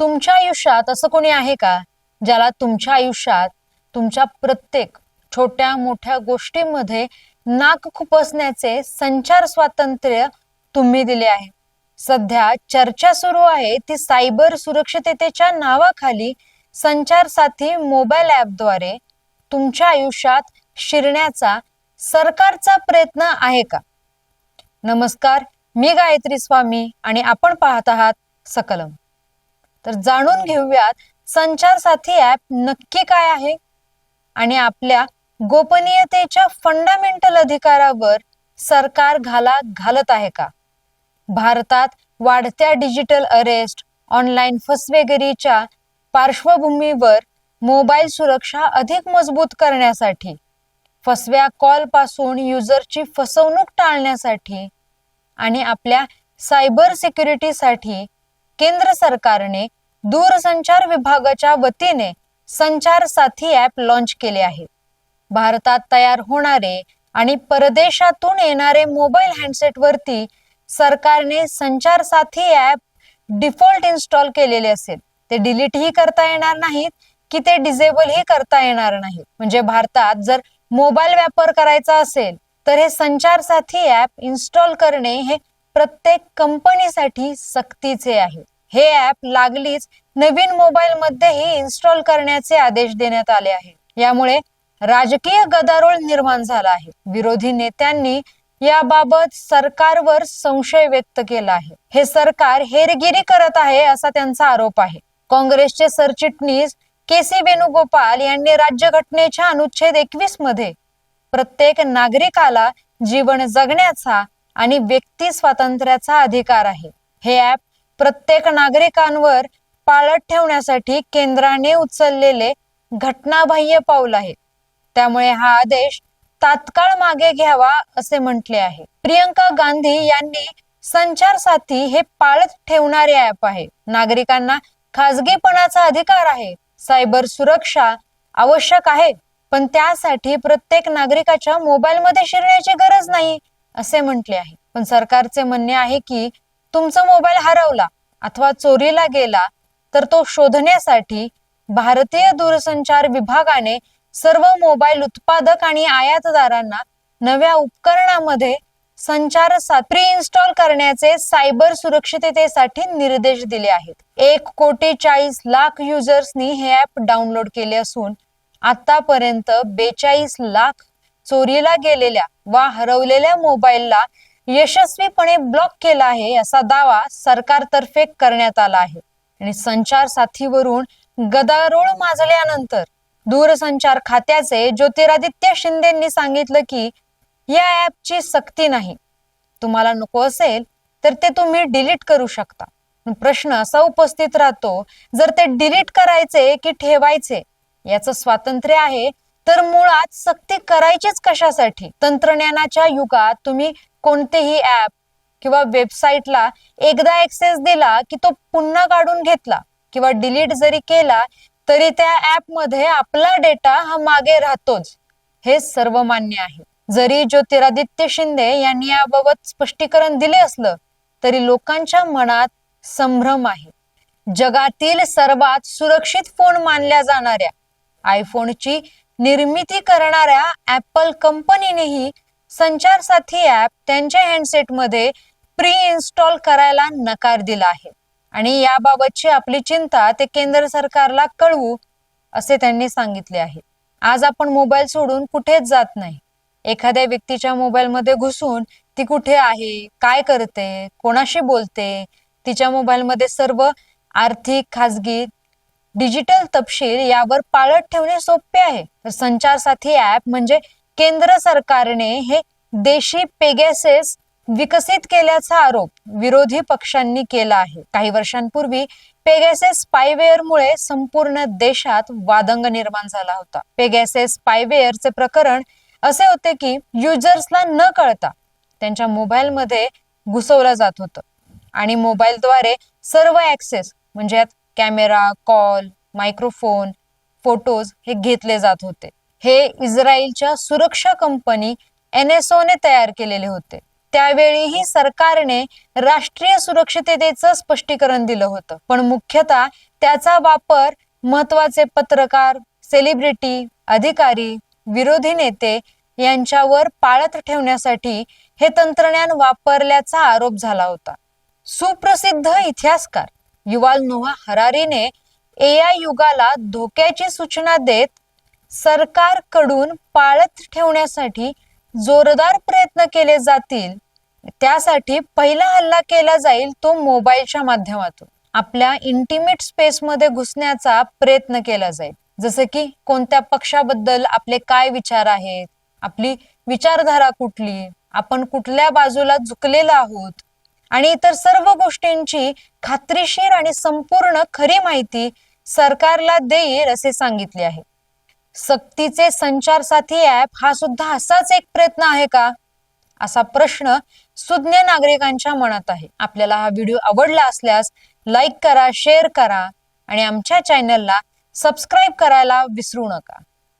तुमच्या आयुष्यात असं कोणी आहे का ज्याला तुमच्या आयुष्यात तुमच्या प्रत्येक छोट्या मोठ्या गोष्टींमध्ये नाक खुपसण्याचे संचार स्वातंत्र्य तुम्ही दिले आहे? सध्या चर्चा सुरू आहे ती सायबर सुरक्षिततेच्या नावाखाली संचार साथी मोबाईल ॲपद्वारे तुमच्या आयुष्यात शिरण्याचा सरकारचा प्रयत्न आहे का? नमस्कार मी गायत्री स्वामी आणि आपण पाहत आहात सकलम. तर जाणून घेऊयात संचार साथी ऍप नक्की काय आहे? आणि आपल्या गोपनीयतेच्या फंडामेंटल अधिकारावर सरकार घाला घालत आहे का? भारतात वाढत्या डिजिटल अरेस्ट ऑनलाईन फसवेगिरीच्या पार्श्वभूमीवर मोबाईल सुरक्षा अधिक मजबूत करण्यासाठी फसव्या कॉलपासून युजरची फसवणूक टाळण्यासाठी आणि आपल्या सायबर सिक्युरिटीसाठी केंद्र सरकारने दूरसंचार विभागाच्या वतीने संचार साथी ॲप लॉन्च केले आहे. भारतात तयार होणारे आणि परदेशातून येणारे मोबाईल हँडसेटवरती सरकारने संचार साथी ॲप डिफॉल्ट इन्स्टॉल केलेले असेल. ते डिलीटही करता येणार नाहीत की ते डिझेबलही करता येणार नाहीत. म्हणजे भारतात जर मोबाईल व्यापार करायचा असेल तर हे संचार साथी ॲप इन्स्टॉल करणे हे प्रत्येक कंपनीसाठी सक्तीचे आहे. हे ऍप लागलीच नवीन मोबाईल मध्येही इन्स्टॉल करण्याचे आदेश देण्यात आले आहे. यामुळे राजकीय गदारोळ निर्माण झाला आहे. विरोधी नेत्यांनी याबाबत सरकारवर संशय व्यक्त केला आहे. हे सरकार हेरगिरी करत आहे असा त्यांचा आरोप आहे. काँग्रेसचे सरचिटणीस के सी वेणुगोपाल यांनी राज्यघटनेच्या अनुच्छेद एकवीसमध्ये प्रत्येक नागरिकाला जीवन जगण्याचा आणि व्यक्ती स्वातंत्र्याचा अधिकार आहे. हे ऍप प्रत्येक नागरिकांवर पाळत ठेवण्यासाठी केंद्राने उचललेले घटनाबाह्य पाऊल आहे. त्यामुळे हा आदेश तात्काळ मागे घ्यावा असे म्हटले आहे. प्रियंका गांधी यांनी संचार साथी हे पाळत ठेवणारे ऍप आहे. नागरिकांना खाजगीपणाचा अधिकार आहे. सायबर सुरक्षा आवश्यक आहे. पण त्यासाठी प्रत्येक नागरिकाच्या मोबाईलमध्ये शिरण्याची गरज नाही. असे म्हटले आहे. पण सरकारचे म्हणणे आहे की तुमचा मोबाईल हरवला अथवा चोरीला गेला तर तो शोधण्यासाठी भारतीय दूरसंचार विभागाने सर्व मोबाईल उत्पादक आणि आयातदारांना नव्या उपकरणामध्ये संचार प्री इन्स्टॉल करण्याचे सायबर सुरक्षिततेसाठी निर्देश दिले आहेत. एक कोटी चाळीस लाख युजर्सनी हे ऍप डाउनलोड केले असून आतापर्यंत बेचाळीस लाख चोरीला गेलेल्या वा हरवलेल्या मोबाईलला यशस्वीपणे ब्लॉक केला आहे असा दावा सरकारतर्फे करण्यात आला आहे. आणि संचार साथीवरून गदारोळ माजल्यानंतर दूरसंचार खात्याचे ज्योतिरादित्य शिंदेंनी सांगितलं की या ऍपची सक्ती नाही. तुम्हाला नको असेल तर ते तुम्ही डिलीट करू शकता. प्रश्न असा उपस्थित राहतो जर ते डिलीट करायचे की ठेवायचे याचं स्वातंत्र्य आहे तर मुळात सक्ती करायचीच कशासाठी? तंत्रज्ञानाच्या युगात तुम्ही कोणतेही ऍप किंवा वेबसाईटला एकदा ऍक्सेस दिला की तो पुन्हा काढून घेतला किंवा डिलीट जरी केला तरी त्या ऍपमध्ये आपला डेटा हा मागे राहतोच. हे सर्वमान्य आहे. जरी ज्योतिरादित्य शिंदे यांनी याबाबत स्पष्टीकरण दिले असलं तरी लोकांच्या मनात संभ्रम आहे. जगातील सर्वात सुरक्षित फोन मानल्या जाणाऱ्या आयफोनची निर्मिती करणाऱ्या ऍपल कंपनीनेही संचार साथी ऍप त्यांच्या हँडसेटमध्ये प्री इन्स्टॉल करायला नकार दिला आहे. आणि याबाबतची आपली चिंता ते केंद्र सरकारला कळवू असे त्यांनी सांगितले आहे. आज आपण मोबाईल सोडून कुठेच जात नाही. एखाद्या व्यक्तीच्या मोबाईलमध्ये घुसून ती कुठे आहे काय करते कोणाशी बोलते तिच्या मोबाईलमध्ये सर्व आर्थिक खाजगी डिजिटल तपशील यावर पाळत ठेवणे सोपे आहे. तर संचार साथी ऍप म्हणजे केंद्र सरकारने हे देशी पेगॅसेस विकसित केल्याचा आरोप विरोधी पक्षांनी केला आहे. काही वर्षांपूर्वी पेगॅसेस स्पायवेअरमुळे संपूर्ण देशात वादंग निर्माण झाला होता. पेगॅसेस स्पायवेअरचे प्रकरण असे होते की युजर्सला न कळता त्यांच्या मोबाईलमध्ये घुसवलं जात होतं आणि मोबाईलद्वारे सर्व ऍक्सेस म्हणजे यात कॅमेरा कॉल मायक्रोफोन फोटोज हे घेतले जात होते. हे इस्रायलच्या सुरक्षा कंपनी एनएसओने तयार केलेले होते. त्यावेळीही सरकारने राष्ट्रीय सुरक्षिततेचं स्पष्टीकरण दिलं होतं. पण मुख्यतः त्याचा वापर महत्त्वाचे पत्रकार सेलिब्रिटी अधिकारी विरोधी नेते यांच्यावर पाळत ठेवण्यासाठी हे तंत्रज्ञान वापरल्याचा आरोप झाला होता. सुप्रसिद्ध इतिहासकार युवाल नोहा हरारीने एआय युगाला धोक्याची सूचना देत सरकारकडून पाळत ठेवण्यासाठी जोरदार प्रयत्न केले जातील. त्यासाठी पहिला हल्ला केला जाईल तो मोबाईलच्या माध्यमातून. आपल्या इंटिमेट स्पेसमध्ये घुसण्याचा प्रयत्न केला जाईल. जसं की कोणत्या पक्षाबद्दल आपले काय विचार आहेत? आपली विचारधारा कुठली? आपण कुठल्या बाजूला झुकलेला आहोत? आणि इतर सर्व गोष्टींची खात्रीशीर आणि संपूर्ण खरी माहिती सरकारला देईल असे सांगितले आहे. सक्तीचे संचार साथी ऍप हा सुद्धा असाच एक प्रयत्न आहे का? असा प्रश्न सुज्ञ नागरिकांच्या मनात आहे. आपल्याला हा व्हिडिओ आवडला असल्यास लाईक करा शेअर करा आणि आमच्या चॅनलला सबस्क्राईब करायला विसरू नका.